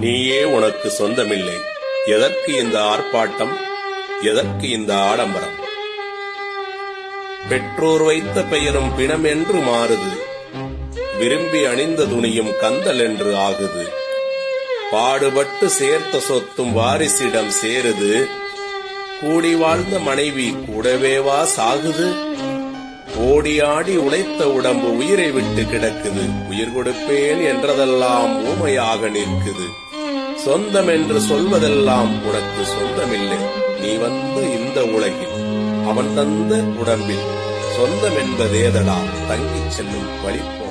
நீயே உனக்கு சொந்தமில்லை. எதற்கு இந்த ஆர்ப்பாட்டம்? எதற்கு இந்த ஆடம்பரம்? பெற்றோர் வைத்த பெயரும் பிணம் என்று மாறுது. விரும்பி அணிந்த துணியும் கந்தல் என்று ஆகுது. பாடுபட்டு சேர்த்த சொத்தும் வாரிசிடம் சேருது. கூடி வாழ்ந்த மனைவி கூடவேவா சாகுது. ஓடி ஆடி உழைத்த உடம்பு உயிரை விட்டு கிடக்குது. உயிர் கொடுப்பேன் என்றதெல்லாம் ஊமையாக நிற்குது. சொந்தம் என்று சொல்வதெல்லாம் உனக்கு சொந்தமில்லை. நீ வந்த இந்த உலகில் அவன் தந்த உடம்பில் சொந்தம் என்பதேதடா தங்கிச் செல்லும் வழிப்போம்